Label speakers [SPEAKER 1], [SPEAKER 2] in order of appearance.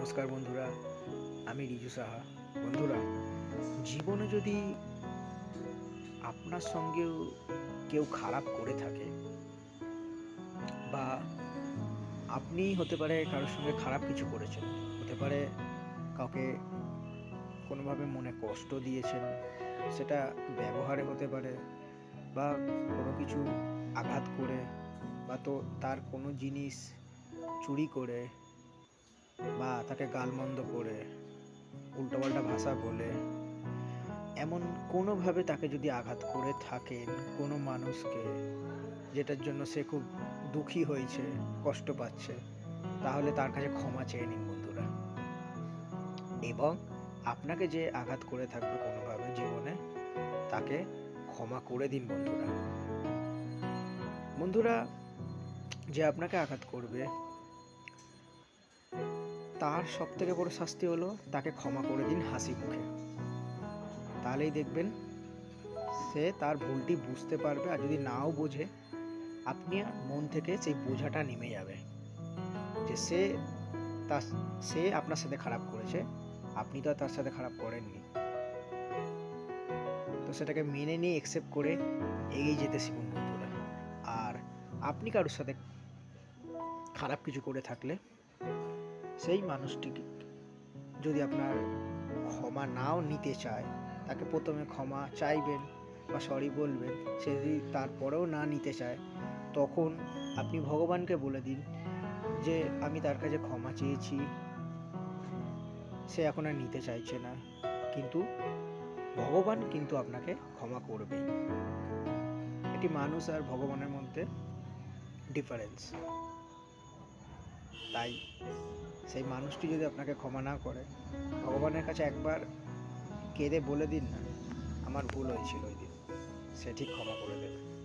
[SPEAKER 1] নমস্কার বন্ধুরা, আমি রিজু সাহা। বন্ধুরা, জীবনে যদি আপনার সঙ্গেও কেউ খারাপ করে থাকে বা আপনি হতে পারে কারোর সঙ্গে খারাপ কিছু করেছেন, হতে পারে কাউকে কোনোভাবে মনে কষ্ট দিয়েছেন, সেটা ব্যবহারে হতে পারে বা কোনো কিছু আঘাত করে বা তো তার কোনো জিনিস চুরি করে বা তাকে গালমন্দ করে, উল্টোপাল্টা ভাষা বলে, এমন কোনোভাবে তাকে যদি আঘাত করে থাকেন কোনো মানুষকে যেটার জন্য সে খুব দুঃখী হয়েছে, কষ্ট পাচ্ছে, তাহলে তার কাছে ক্ষমা চেয়ে নিন বন্ধুরা। এবং আপনাকে যে আঘাত করে থাকবে কোনোভাবে জীবনে, তাকে ক্ষমা করে দিন বন্ধুরা। বন্ধুরা, যে আপনাকে আঘাত করবে তার সব থেকে বড় শাস্তি হলো তাকে ক্ষমা করে দিন হাসি মুখে। তাহলেই দেখবেন সে তার ভুলটি বুঝতে পারবে আর যদি নাও বোঝে, আপনি মন থেকে সেই বোঝাটা নেমে যাবে যে সে তার সে আপনার সাথে খারাপ করেছে, আপনি তো তার সাথে খারাপ করেননি। তো সেটাকে মেনে নিয়ে একসেপ্ট করে এগিয়ে যেতে শিখুন বন্ধুরা। আর আপনি কারোর সাথে খারাপ কিছু করে থাকলে সেই মানুষটিকে যদি আপনার ক্ষমা নাও নিতে চায়, তাকে প্রথমে ক্ষমা চাইবেন বা সরি বলবেন, সে যদি তারপরেও না নিতে চায়, তখন আপনি ভগবানকে বলে দিন যে, আমি তার কাছে ক্ষমা চেয়েছি, সে এখন আর নিতে চাইছে না। কিন্তু ভগবান কিন্তু আপনাকে ক্ষমা করবেই এটি মানুষ আর ভগবানের মধ্যে ডিফারেন্স তাই সেই মানুষটি যদি আপনাকে ক্ষমা না করে, ভগবানের কাছে একবার কেঁদে বলে দিন না, আমার ভুল হয়েছিল ওই দিন। সে ঠিক ক্ষমা করে দেবে।